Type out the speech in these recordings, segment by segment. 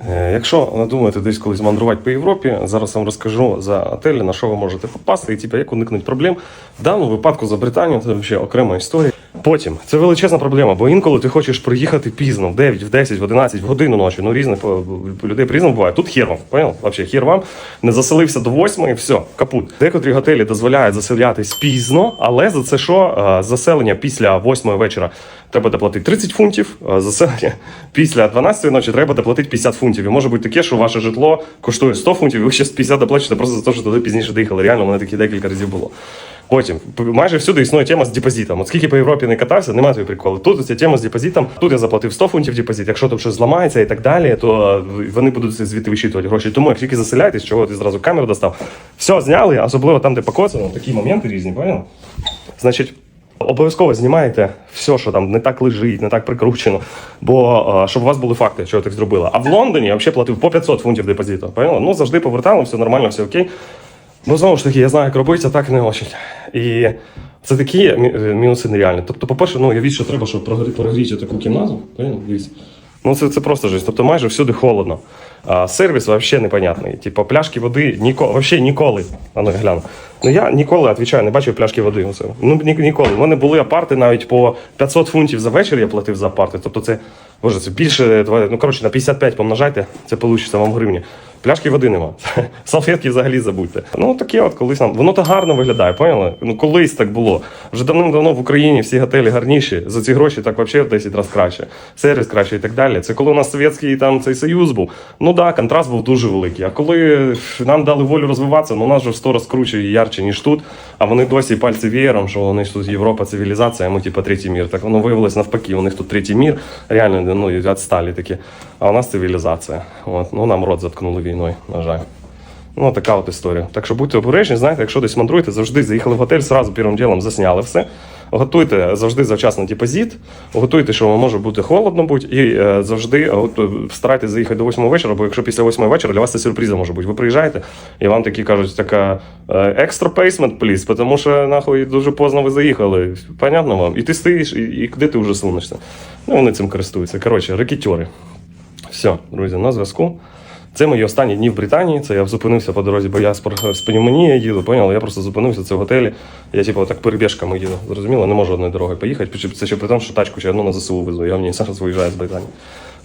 Е, Якщо надумаєте десь колись мандрувати по Європі, зараз вам розкажу за отелі, на що ви можете попасти і типу, як уникнути проблем. В даному випадку за Британію це взагалі окрема історія. Потім це величезна проблема, бо інколи ти хочеш приїхати пізно, в 9, в 10, в 11, в годину ночі. Ну різних е, людей по-різному буває. Тут хер вам, понял? Вообще хер вам не заселився до 8 і все, капут. Декотрі готелі дозволяють заселятись пізно, але за це що? Е, Заселення після 8 вечора треба доплатити 30 фунтів, а заселення після 12 ночі треба доплатити 50 фунтів. І може бути таке, що ваше житло коштує 100 фунтів, і ви ще з 50 доплачуєте просто за те, що туди пізніше доїхали. Реально, мене такі декілька разів було. Потім майже всюди існує тема з депозитом. От скільки по Європі не катався, немає тобі приколу. Тут ця тема з депозитом. Тут я заплатив 100 фунтів депозит. Якщо там щось зламається і так далі, то вони будуть звідти вищитувати гроші. Тому як тільки заселяєтесь, чого ти зразу камеру достав, все зняли, особливо там, де покоцано, такі моменти різні, поняв? Значить. Обов'язково знімайте все, що там не так лежить, не так прикручено, бо е, щоб у вас були факти, що ви так зробили. А в Лондоні я взагалі платив по 500 фунтів депозиту. Поняла? Ну завжди повертали, все нормально, все окей. Ну знову ж таки, я знаю, як робити, а так не очень. І це такі мінуси нереальні. Тобто, по-перше, ну я що треба, щоб прогріти таку кімнату. Ну це, це просто жесть. Тобто майже всюди холодно. А сервіс взагалі непонятний. Типу, пляшки води ніко, вообще ніколи. А ну гляну. Ну я ніколи відповідаю, не бачив пляшки води. Оце. Ну ні, ніколи. У мене були апарти навіть по 500 фунтів за вечір я платив за апарти. Тобто це, боже, це більше, ну коротше, на 55 помножайте, це вийде вам гривні. Пляшки води нема. Салфетки взагалі забудьте. Ну таке от колись нам. Воно так гарно виглядає, поняли? Ну колись так було. Вже давним-давно в Україні всі готелі гарніші. За ці гроші так взагалі в 10 разів краще. Сервіс краще і так далі. Це коли у нас совєтський там цей союз був. Ну да, контраст був дуже великий. А коли нам дали волю розвиватися, ну у нас же в 100 раз круче і ярче, ніж тут. А вони досі пальці веєром, що вони ж тут Європа, цивілізація, а ми типа третій мір. Так воно виявилось навпаки. У них тут третій мір, реально ну, відсталі такі. А у нас цивілізація. От. Ну нам рот заткнули війною, на жаль. Ну, така от історія. Так що будьте обережні, знаєте, якщо десь мандруєте, завжди заїхали в готель, зразу першим ділом засняли все. Готуйте завжди завчасно депозит, готуйте, що може бути холодно бути, і е, завжди е, от, е, старайтесь заїхати до 8 вечора, бо якщо після 8 вечора для вас це сюрпризом може бути. Ви приїжджаєте, і вам такі кажуть, така екстра пейсмент, пліс, тому що нахуй дуже поздно ви заїхали. Понятно вам? І ти стоїш, і, і куди ти вже сунешся. Ну, вони цим користуються. Коротше, рекетьори. Все, друзі, на зв'язку. Це мої останні дні в Британії. Це я зупинився по дорозі, бо я з з пневмонії їду, поняли? Я просто зупинився це в готелі. Я типу так перебіжками їду. Зрозуміло, не можу одною дорогою поїхати. Це ще при тому, що тачку ще одну на ЗСУ везу. Я в ній зараз виїжджаю з Британії.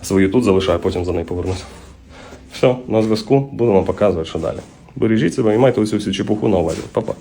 Свою тут залишаю, потім за нею повернуся. Все, на зв'язку. Буду вам показувати, що далі. Бережіть себе і майте усю всю чепуху на увазі. Па-па.